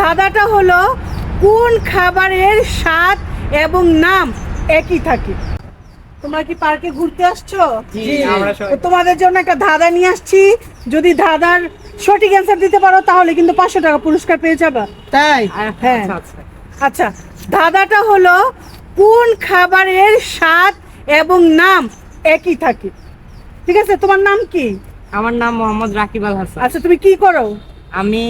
ধাঁধাটা হলো কোন খাবারের স্বাদ এবং নাম একই থাকে। তোমরা কি পার্কে ঘুরতে আসছো? আমরা তোমাদের জন্য একটা ধাঁধা নিয়ে আসছি। যদি ধাঁধার সঠিক অ্যান্সার দিতে পারো তাহলে কিন্তু পাঁচশো টাকা পুরস্কার পেয়ে যাবে। তাই? হ্যাঁ আচ্ছা, আচ্ছা। আচ্ছা ধাঁধাটা হলো কোন খাবারের স্বাদ এবং নাম একই থাকে। ঠিক আছে তোমার নাম কি? আমার নাম মোহাম্মদ রাকিব আল হাসান। আচ্ছা তুমি কি করো? আমি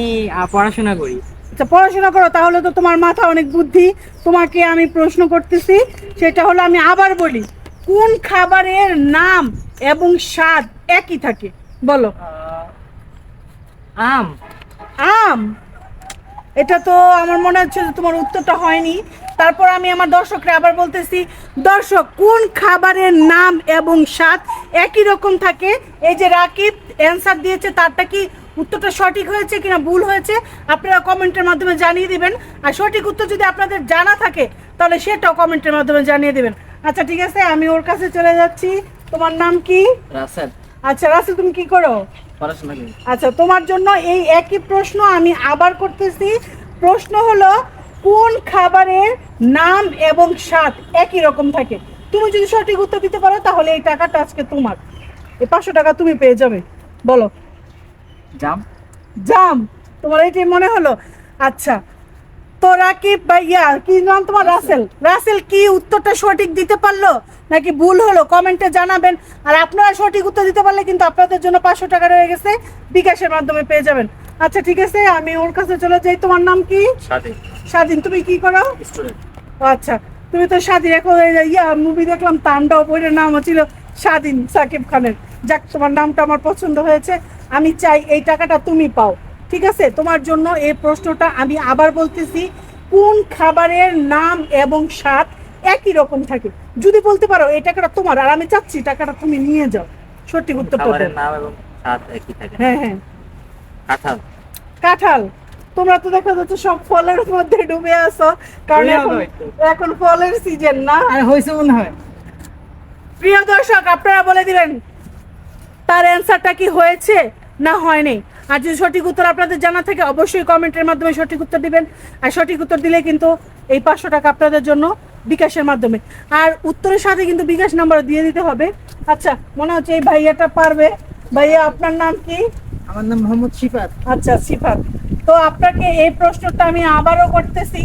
পড়াশোনা করি। আচ্ছা পড়াশোনা করো তাহলে তো তোমার মাথা অনেক বুদ্ধি। তোমাকে আমি প্রশ্ন করতেছি সেটা হলো আমি আবার বলি কোন খাবারের নাম এবং স্বাদ একই থাকে? বলো। আম। আম? এটা তো আমার মনে হচ্ছে যে তোমার উত্তরটা হয়নি। তারপর আমি আমার দর্শকরা আবার বলতেছি দর্শক কোন খাবারের নাম এবং স্বাদ একই রকম থাকে? এই যে রাকিব অ্যান্সার দিয়েছে তারটা কি উত্তরটা সঠিক হয়েছে কিনা ভুল হয়েছে আপনারা কমেন্টের মাধ্যমে জানিয়ে দিবেন। আর সঠিক উত্তর যদি আপনাদের জানা থাকে তাহলে সেটাও কমেন্টের মাধ্যমে জানিয়ে দিবেন। আচ্ছা ঠিক আছে আমি ওর কাছে চলে যাচ্ছি। তোমার নাম কি? রাসেল। আচ্ছা রাসেল তুমি কি করো? পড়াশোনা করি। আচ্ছা তোমার জন্য এই একই প্রশ্ন আমি আবার করতেছি। প্রশ্ন হলো কোন খাবারের নাম এবং স্বাদ একই রকম থাকে? তুমি যদি সঠিক উত্তর দিতে পারো তাহলে এই টাকাটা আজকে তোমার। এই পাঁচশো টাকা তুমি পেয়ে যাবে। বলো। জাম? জাম। তোমার এইটাই মনে হলো? আচ্ছা। তো রাকিব ভাইয়া কি নাম তোমার? রাসেল। রাসেল কি উত্তরটা সঠিক দিতে পারল? নাকি ভুল হলো? কমেন্টে জানাবেন। আর আপনারা সঠিক উত্তর দিতে পারলে কিন্তু আপনাদের জন্য পাঁচশো টাকা রয়ে গেছে। বিকাশের মাধ্যমে পেয়ে যাবেন। আচ্ছা ঠিক আছে। আমি ওর কাছে চলে যাই। তোমার নাম কি? স্বাধীন। তুমি কি করো? আচ্ছা। তুমি তো স্বাধীন। এখন ইয়া মুভি দেখলাম তাণ্ডব ওইটার নাম ছিল স্বাধীন সাকিব খানের। যাক তোমার নামটা আমার পছন্দ হয়েছে। আমি চাই এই টাকাটা তুমি পাও। ঠিক আছে? তোমার জন্য এই প্রশ্নটা আমি আবার বলতেছি কোন খাবারের নাম এবং স্বাদ একই রকম থাকে? যদি বলতে পারো এই টাকাটা তোমার আর আমি চাচ্ছি টাকাটা তুমি নিয়ে যাও। সঠিক উত্তর খাবারের নাম এবং স্বাদ একই থাকে। হ্যাঁ হ্যাঁ। কাঁঠাল। কাঁঠাল। তোমরা তো দেখা যাচ্ছে সব ফলের মধ্যে ডুবে আছো কারণ এখন এখন ফলের সিজন না। আর হয়েছে মনে হয়। প্রিয় দর্শক আপনারা বলে দিবেন তার অ্যান্সারটা কি হয়েছে? না হয় হয়নি আর যদি সঠিক উত্তর আপনাদের জানা থাকে অবশ্যই কমেন্টের মাধ্যমে সঠিক উত্তর দিবেন। আর সঠিক উত্তর দিলে কিন্তু এই পাঁচশো টাকা আপনাদের জন্য বিকাশের মাধ্যমে। আর উত্তরের সাথে কিন্তু বিকাশ নাম্বার দিয়ে দিতে হবে। আচ্ছা মনে হচ্ছে এই ভাইয়াটা পারবে। ভাইয়া আপনার নাম কি? আমার নাম মোহাম্মদ শিফাত। আচ্ছা সিফাত তো আপনাকে এই প্রশ্নটা আমি আবারও করতেছি।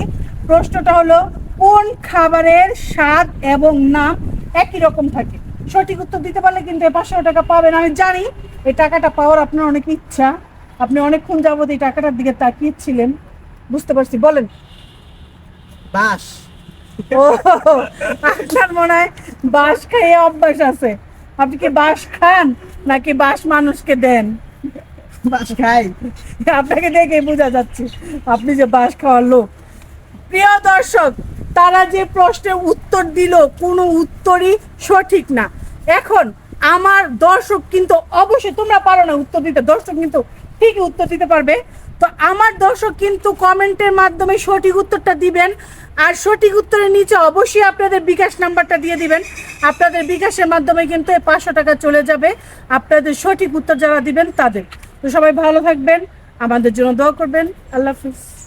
প্রশ্নটা হলো কোন খাবারের স্বাদ এবং নাম একই রকম থাকে? সঠিক উত্তর দিতে পারলে কিন্তু এই পাঁচশো টাকা পাবেন। আমি জানি এই টাকাটা পাওয়ার আপনার অনেক ইচ্ছা। আপনি অনেকক্ষণ যাবত এই টাকাটার দিকে তাকিয়েছিলেন। বুঝতে পারছি বলেন। বাস ও আপনার মনে হয় বাঁশ খাইয়ে অভ্যাস আছে। আপনি কি বাঁশ খান নাকি বাঁশ মানুষকে দেন? বাস খাই। আপনাকে দেখে বোঝা যাচ্ছে আপনি যে বাস খাওয়ার লোক। প্রিয় দর্শক তারা যে প্রশ্নের উত্তর দিল, কোনো উত্তরই সঠিক না। এখন আমার দর্শক কিন্তু অবশ্যই তোমরা পারো না উত্তর দিতে, দর্শক কিন্তু ঠিকই উত্তর দিতে পারবে। তো আমার দর্শক কিন্তু কমেন্টের মাধ্যমে সঠিক উত্তরটা দিবেন, আর সঠিক উত্তরের নিচে অবশ্যই আপনাদের বিকাশ নাম্বারটা দিয়ে দিবেন। আপনাদের বিকাশের মাধ্যমে কিন্তু এই পাঁচশো টাকা চলে যাবে। আপনাদের সঠিক উত্তর যারা দিবেন তাদের। তো সবাই ভালো থাকবেন, আমাদের জন্য দোয়া করবেন। আল্লাহ হাফিজ।